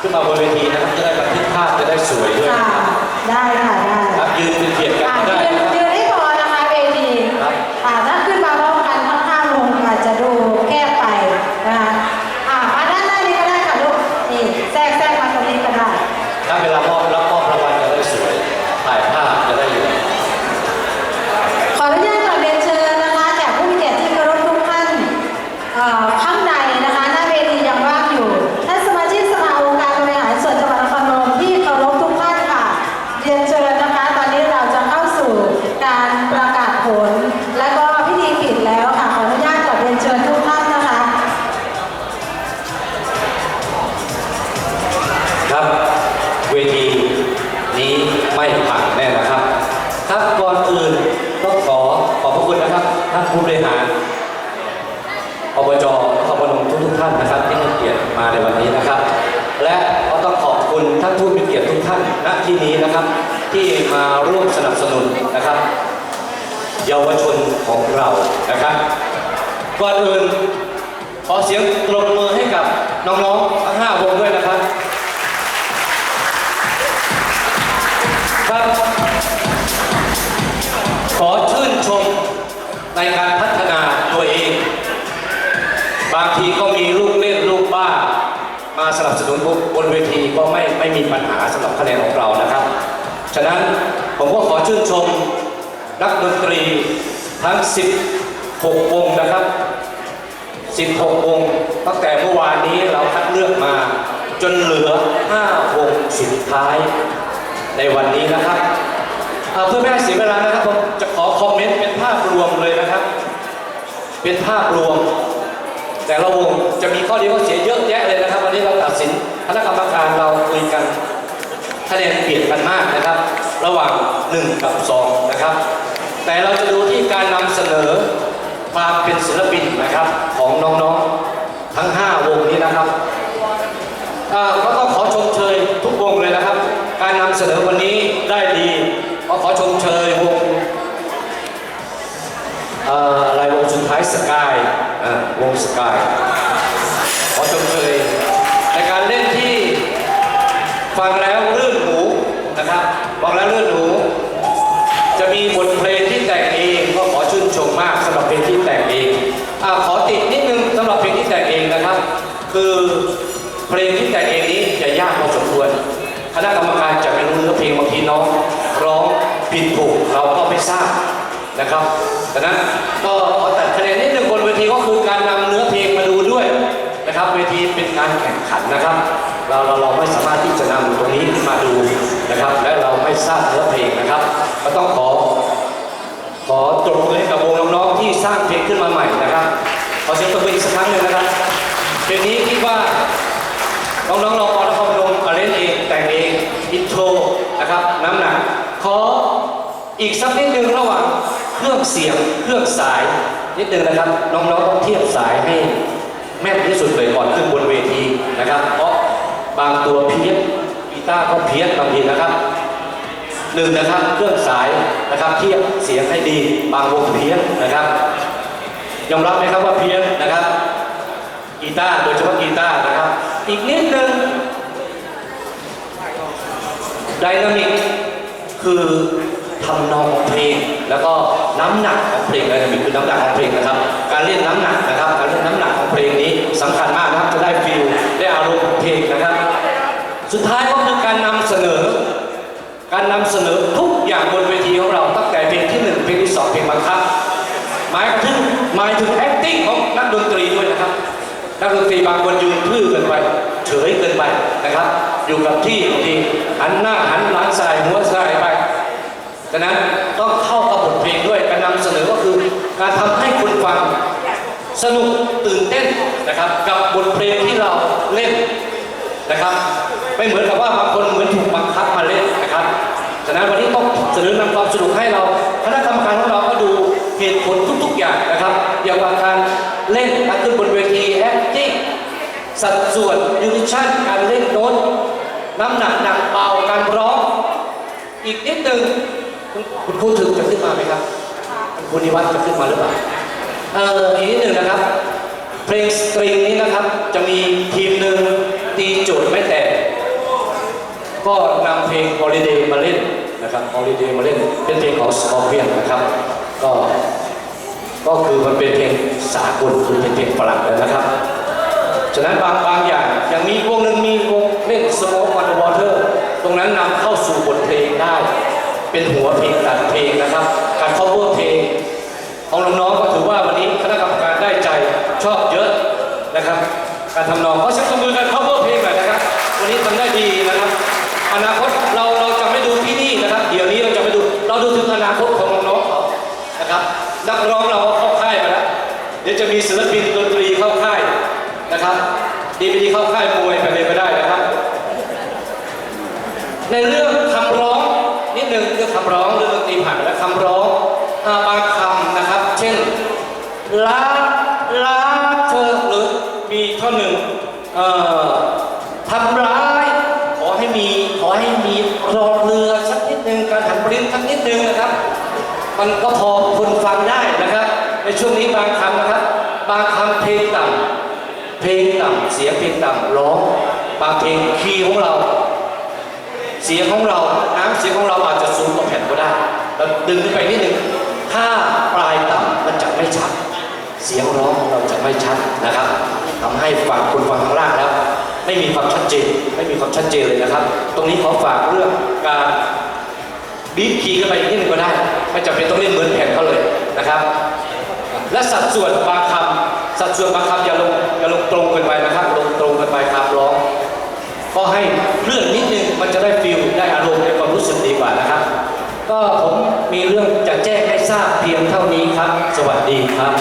ขึ้นมาบนเวทีนะจะได้บันทึกภาพจะได้สวยด้วยได้ค่ะได้ครับยืนเป็นเกียรติกันได้าวชนของเรานะครับก่อนอื่นขอเสียงปรบมือให้กับน้องๆทั้งห้าวงด้วยนะครับ ครับ ขอชื่นชมในการพัฒนาตัวเอง บางทีก็มีลูกเล่นลูกบ้า มาสนับสนุนบนเวทีก็ไม่ไม่มีปัญหาสำหรับคะแนนของเรานะครับ ฉะนั้นผมก็ขอชื่นชม นักดนตรีทั้ง 16 วงนะครับ 16 วงตั้งแต่เมื่อวานนี้เราคัดเลือกมาจนเหลือ 5 วงสุดท้ายในวันนี้นะครับเเพื่อไม่ให้เสียเวลานะครับผมจะขอคอมเมนต์เป็นภาพรวมเลยนะครับ เป็นภาพรวม แต่ละวงจะมีข้อดีข้อเสียเยอะแยะเลยนะครับ วันนี้เราตัดสินคณะกรรมการเราคุยกันคะแนนเปลี่ยนกันมากนะครับ ระหว่าง 1 กับ 2 นะครับ แต่เราจะดูที่การนำเสนอความเป็นศิลปินนะครับของน้องๆทั้ง 5 วงนี้นะครับก็ต้องขอชมเชยทุกวงเลยนะครับ การนำเสนอวันนี้ได้ดีก็ขอชมเชยวงอะไรวงสุดท้ายสกายวงสกายขอชมเชยในการเล่นที่ฟังแล้วรื่นหูนะครับฟังแล้วรื่นหู ทเพลงที่แต่งเองก็ขอชื่นชมมากสำหรับเพลงที่แต่งเองอขอติดนิดนึงสำหรับเพลงที่แต่งเองนะครับ คือเพลงที่แต่งเองนี้จะยากพอสมควรคณะกรรมการจะไม่รู้เนื้อเพลงบางทีน้องร้องผิดถูกเราก็ไม่ทราบนะครับดังนั้นก็ขอตัดคะแนนนิดนึงบนเวทีก็คือการนำเนื้อเพลงมาดูด้วยนะครับ เวทีเป็นการแข่งขันนะครับ เราเราเราไม่สามารถที่จะนำตรงนี้มาดูนะครับ ร้างเพลงขึ้นมาใหม่นะครับขอเสียงตบมืออีกสักครั้งหนึ่งนะครับเพลงนี้คิดว่าน้องๆเราพอนครพนมเล่นเองแต่งเองอินโทรนะครับน้ำหนักขออีกสักนิดนึงระหว่างเครื่องเสียงเครื่องสายนิดนึงนะครับ น้องๆต้องเทียบสายให้แม่นที่สุดเลยก่อนขึ้นบนเวทีนะครับ เพราะบางตัวเพี้ยนกีตาร์ก็เพี้ยนบางทีนะครับ หนึ่งนะครับเครื่องสายนะครับเทียบเสียงให้ดีบางวงเพี้ยนนะครับยอมรับไหมครับว่าเพี้ยนนะครับกีตาร์โดยเฉพาะกีตาร์นะครับ อีกนิดนึงไดนามิกคือทำนองของเพลง แล้วก็น้ำหนักของเพลงไดนามิกคือน้ำหนักของเพลงนะครับ การเล่นน้ำหนักนะครับการเล่นน้ำหนักของเพลงนี้สำคัญมากนะครับจะได้ฟิลได้อารมณ์ของเพลงนะครับ สุดท้ายก็คือการนำเสนอ การนำเสนอทุกอย่างบนเวทีของเราตั้งแต่เพลงที่หนึ่งเพลงที่สองเพลงบังคับหมายถึงหมายถึง acting ของนักดนตรีด้วยนะครับนักดนตรีบางคนยืนพื้อเกินไปเฉยเกินไปนะครับ อยู่กับที่บางทีหันหน้าหันหลังใส่หัวใส่ไปดังนั้นต้องเข้ากับบทเพลงด้วยการนำเสนอก็คือ การทำให้คนฟังสนุกตื่นเต้นนะครับ กับบทเพลงที่เราเล่นนะครับ ไม่เหมือนกับว่าบางคนเหมือนถูกบังคับมาเล่นะครับฉะนั้นวันนี้ต้องเสนอนำความสนุกให้เราคณะกรรมการของเราก็ดูเหตุผลทุก ๆ อย่างนะครับ อย่างว่าการเล่นขึ้นบนเวที acting สัดส่วนดิวชั่นการเล่นโน้ตน้ำหนักหนักเบาการร้อง อีกนิดหนึ่งคุณคุณครูถึงจะขึ้นมาไหมครับคุณนิวัฒน์จะขึ้นมาหรือเปล่าเอออีกนิดหนึ่งนะครับ เพลงสตริงนี้นะครับ จะมีทีมหนึ่งตีโจทย์ไม่แตกก็นำเพลง Holiday มาเล่น นะครับ Holiday มาเล่นเป็นเพลงของ Scorpion นะครับก็ก็คือมันเป็นเพลงสากลคือเป็นเพลงฝรั่งเลยนะครับ ฉะนั้นบางบางอย่างอย่างมีวงหนึ่งมีวงเล่น Smoke on the Water ตรงนั้นนำเข้าสู่บทเพลงได้ เป็นหัวเพลงตัดเพลงนะครับ การ cover เพลงของน้องๆก็ถือว่าวันนี้คณะกรรมการได้ใจชอบเยอะนะครับ การทำนองเพราะฉะนั้น ก็พอคนฟังได้นะครับ ในช่วงนี้บางครั้งนะครับ บางครั้งเพลงต่ำเพลงต่ำเสียงเพลงต่ำร้อง บางเพลงคีย์ของเรา เสียงของเราน้ำเสียงของเราอาจจะสูงกว่าแผ่นก็ได้เราดึงขึ้นไปนิดหนึ่งถ้าปลายต่ำมันจะไม่ชัด เสียงร้องของเราจะไม่ชัดนะครับ ทำให้ฟังคนฟังข้างล่างแล้วไม่มีความชัดเจนไม่มีความชัดเจนเลยนะครับ ตรงนี้ขอฝากเรื่องการ บีบคีย์เข้าไปนิดนึงก็ได้ไม่จำเป็นต้องเล่นเหมือนแผ่นเขาเลยนะครับ และสัดส่วนบางคำสัดส่วนบางคำอย่าลงอย่าลงตรงกันไปนะครับ ลงตรงกันไปครับร้องก็ให้เลื่อนนิดนึงมันจะได้ฟิลได้อารมณ์ได้ความรู้สึกดีกว่านะครับ ก็ผมมีเรื่องจะแจ้งให้ทราบเพียงเท่านี้ครับ สวัสดีครับ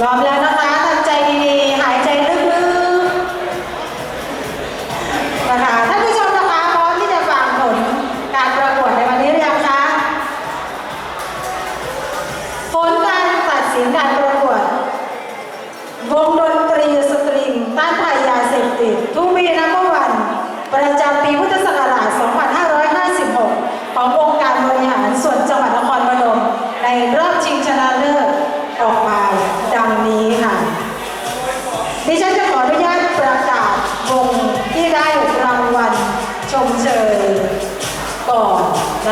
พร้อมแล้วนะ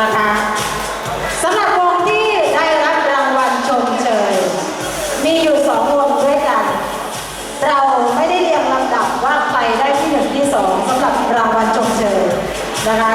ะคะสำหรับวงที่ได้รับรางวัลชมเชย มีอยู่สองวงด้วยกัน เราไม่ได้เรียงลำดับว่าใครได้ที่หนึ่งที่สองสำหรับรางวัลชมเชยนะคะ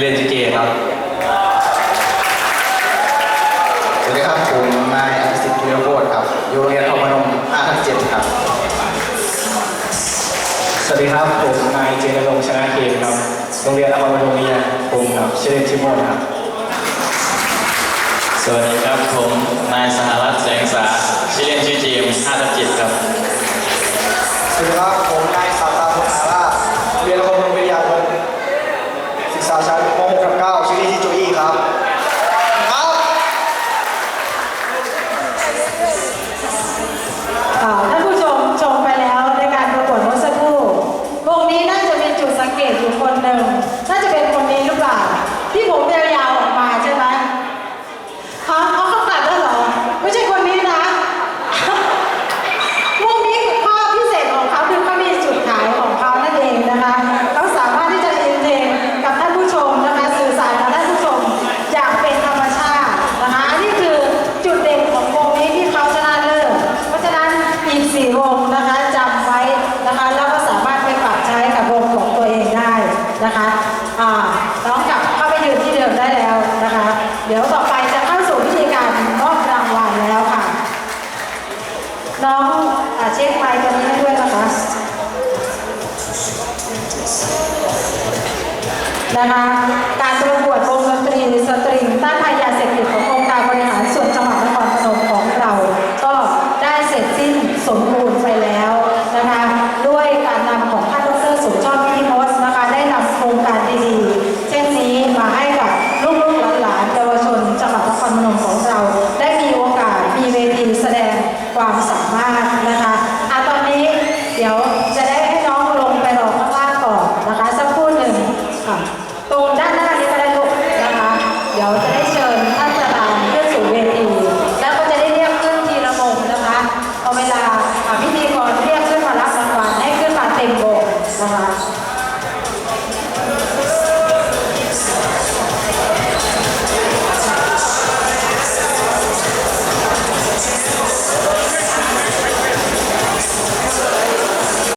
เรียนจีเจครับ สวัสดีครับ ผมนายอภิสิทธิ์ธีรโคตครับ อยู่โรงเรียนอมนม5ทับ7ครับ สวัสดีครับ ผมนายเจนรงชนะเกมครับ โรงเรียนอมนมวิทยาผมครับเชล่นชิโมดครับ สวัสดีครับ ผมนายสหรัตแสงสาชื่เล่นชื่อเจมส์5ทับ7ครับ สวัสดีครับ ผมนาย